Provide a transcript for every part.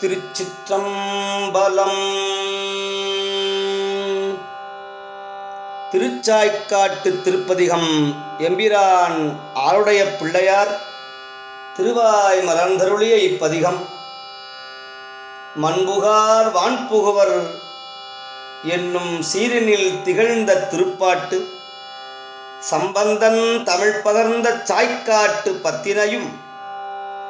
திருச்சிற்றம்பலம். திருச்சாய்க்காட்டு திருப்பதிகம் எம்பிரான் ஆருடைய பிள்ளையார் திருவாய் மலர்ந்தருளிய இப்பதிகம். மண்புகார் வான்புகுவர் என்னும் சீரனில் திகழ்ந்த திருப்பாட்டு. சம்பந்தன் தமிழ் பகர்ந்த சாய்க்காட்டு பத்தினையும்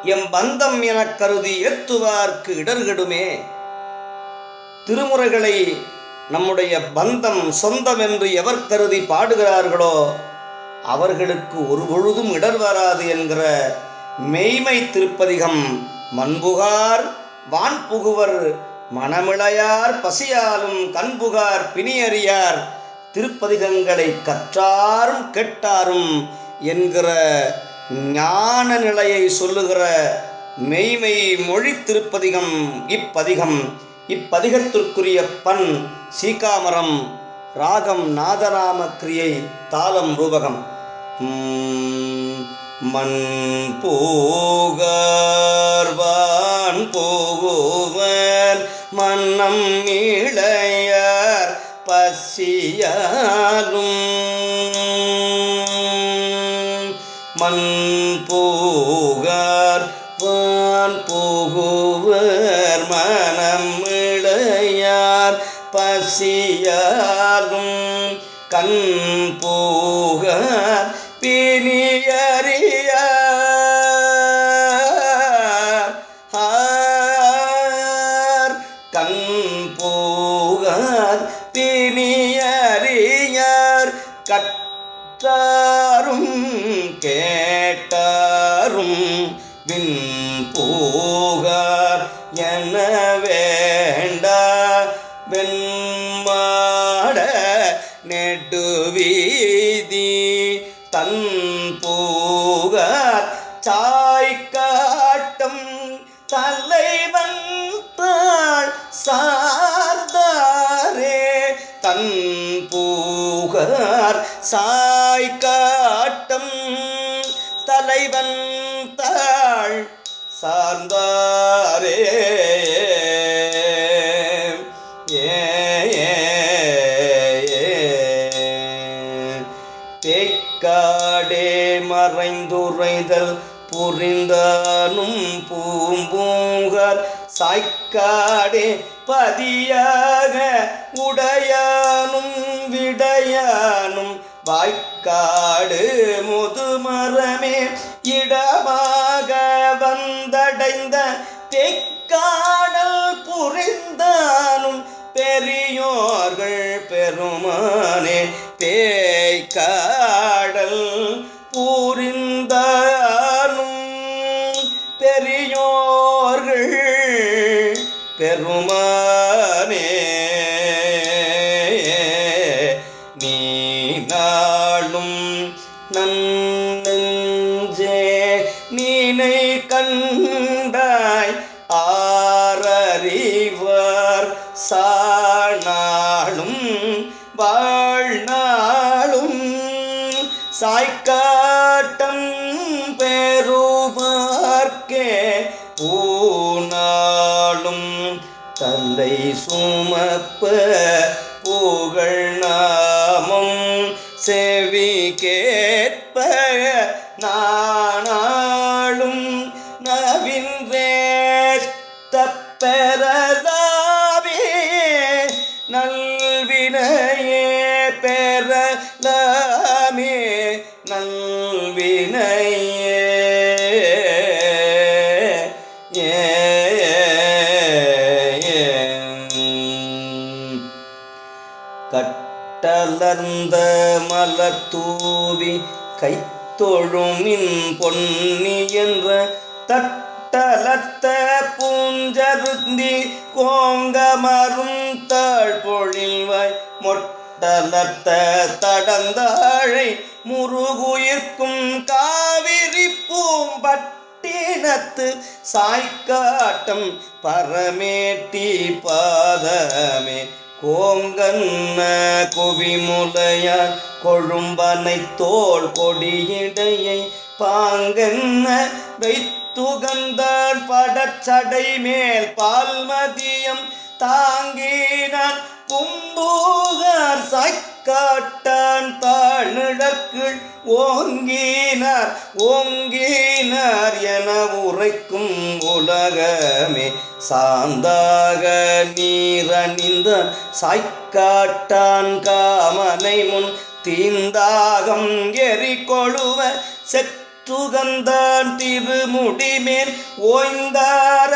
எம் பந்தம் எனக் கருதி ஏத்துவார்க்கு இடர்கெடுமே. திருமுறைகளை நம்முடைய பந்தம் சொந்தம் என்று எவர் கருதி பாடுகிறார்களோ அவர்களுக்கு ஒரு பொழுதும் இடர் வராது என்கிற மெய்மை திருப்பதிகம் மண்புகார் வான்புகுவர் மனமிளையார் பசியாலும் கண்புகார் பிணியறியார் திருப்பதிகங்களை கற்றாரும் கேட்டாரும் என்கிற ஞான நிலையை சொல்லுகிற மெய்மை மொழி திருப்பதிகம் இப்பதிகம். இப்பதிகத்திற்குரிய பண் சீகாமரம் ராகம் நாதராம கிரியை தாளம் ரூபகம். மண் போக மனம் இளையார் பசியாலும் கண் போக பிணியறியார். கண் போக பிணியறியார். கற்றாரும் கேட்டாரும் விண் போகார் செய்தி தன் போகார் சாய்க்காட்டம் தலைவன் தாள் சார்ந்தாரே. தன் பூகார் சாய்க்காட்டம் தலைவன் தாழ் சார்ந்தாரே. மறைந்துரைதல் புரிந்தானும் பூம்பூங்கர் சாய்க்காடே பதியாக உடையானும் விடையானும் வாய்க்காடு முதுமரமே இடமாக வந்தடைந்த தெக்காடல் புரிந்தானும் பெரியோர்கள் பெருமானே தேய்க்கா நீ நாளும் நன்னெஞ்சே நீனை கண்டாய் ஆரறிவர் சாணாளும் வாழ்நாளும் சாய்க்காட்டம் பெருமார்க்கே பூநாளும் தந்தை சுமப்ப நவின்றேத்த நல்வினையே பெறலாமே நல்வினையே. கட்டலர்ந்த மலர் தூவி கைத்தொழுமின் பொன்னி என்ற தட்டலத்த பூஞ்சருந்தி கோங்கமரும் தாழ் பொழில்வாய் மொட்டலத்த தடந்தாழை முருகுயிர்க்கும் காவிரி பூம்பட்டினத்து சாய்க்காட்டம் பரமேட்டி பாதமே. கோங்கன்ன குவிமுலையார் கொழும்பனை தோல் கொடியிடையை பாங்கன்ன வைத்துகந்தான் படச்சடை மேல் பால்மதியம் தாங்கினான் கும்பூகார் சாய்க்காட்டான் தாழ்நிழக்குள் ஓங்கினார் ஓங்கினார் என உரைக்கும் உலகமே. சாந்தாக நீரணிந்த சாய்க்காட்டான் காமனை முன் தீந்தாகம் எரி கொழுவ செற்றுகந்தான் திருமுடிமேல் ஓய்ந்தார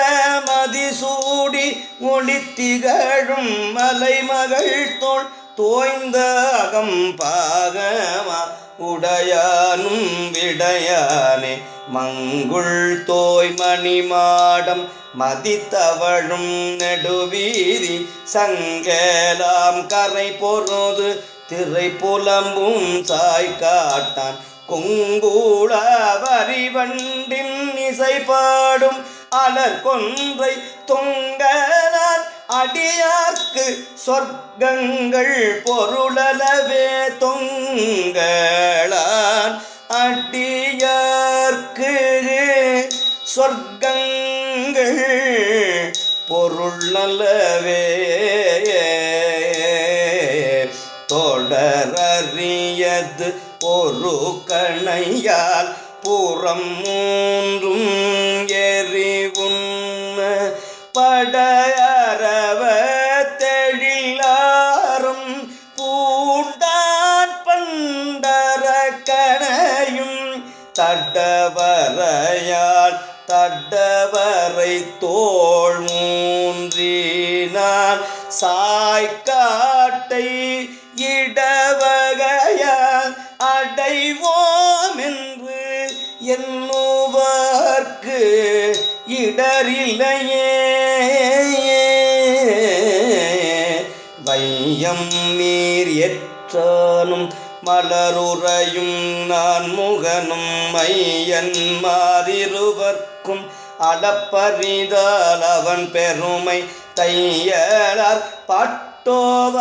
மதிசூடி ஒளி திகழும் மலைமகள் தோள் தோய்ந்தாகம் பாகமா உடையானும் விடையானே. மங்குள் தோய் மணிமாடம் மதித்தவழும் நெடுவீதி. சங்கேலாம் கரை பொருது திரை புலம்பும் சாய் காட்டான் கொங்கூள வரிவண்டின் இசை பாடும் அலர் கொன்றை தொங்கலான் அடியார்க்கு சொர்க்கங்கள் பொருளலவே தொங்கலான். அடியார்க்கு சொர்க்கங்கள் பொருளலவே தொடரறியது ஒரு கணையால். புறம் மூன்றும் தடவரை தோள் மூன்றினான் சாய்க்காட்டை இடவகையால் அடைவோம் என்று எண்ணுவார்க்கு இடரில்லையே. வையம் நீர் எற்றானும் மலருறையும் நான் முகனும் மையன் மாறிருவர்க்கும் அளப்பரிதால் அவன் பெருமை தையலார் பாட்டோவ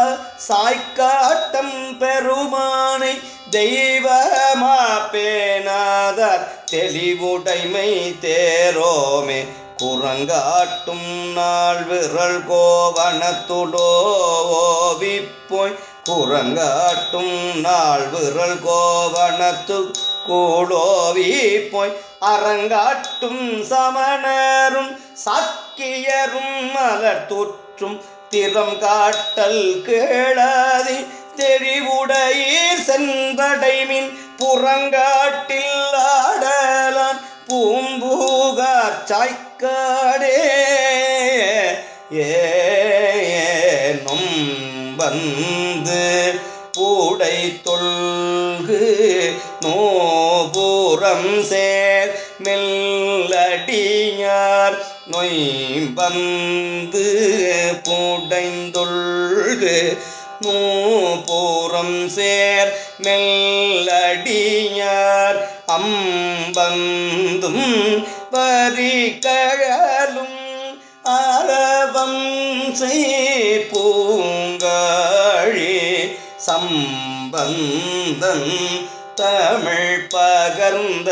சாய்க்காட்டம் பெருமானை தெய்வமா பேணாதார் தெளிவுடைமை தேரோமே குரங்காட்டும் நாள் விரல் கோவணத்துடோவிப்போய் குரங்காட்டும் நாள் விரல் கோவணத்து கூடோவி போய் அரங்காட்டும் சமணரும் சாக்கியரும் மலர் தொற்றும் திறம் காட்டல் கேளாதி தெளிவுடையீர் சென்றடைமின் புறங்காட்டில் ஆடலான் பூம்பூகார் சாய்க்காடே. ஏ நொம்பன் நொய்பம் சேர் மெல்லடியார் நொய்பந்து புடைந்தொல்கு நூபூரம் சேர் மெல்லடியார் அம்பந்தும் பரிகழலும் அரவம் செய் பூங்காழி சம்பந்தன் தமிழ் பகர்ந்த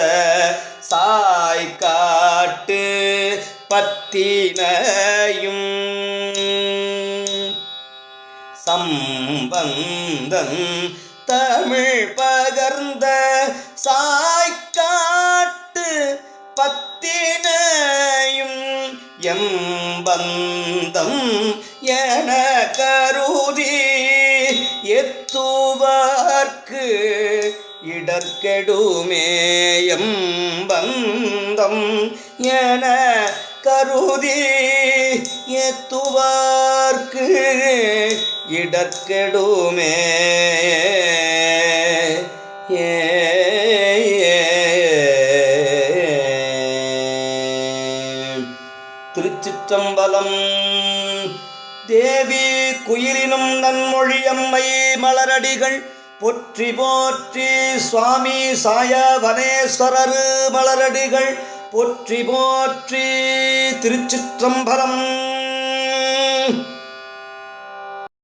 சாய் காட்டு பத்தினையும் சம்பந்தம் தமிழ் பகர்ந்த இடர்கெடுமே பந்தம் என கருதி எத்துவார்க்கு இடர்கெடுமே. ஏ திருச்சிற்றம்பலம் தேவி குயிலினும் நன்மொழியம்மை மலரடிகள் போற்றி போற்றி சுவாமி சாய வனேஸ்வரரு மலரடிகள். போற்றி போற்றி திருச்சிற்றம்பலம்.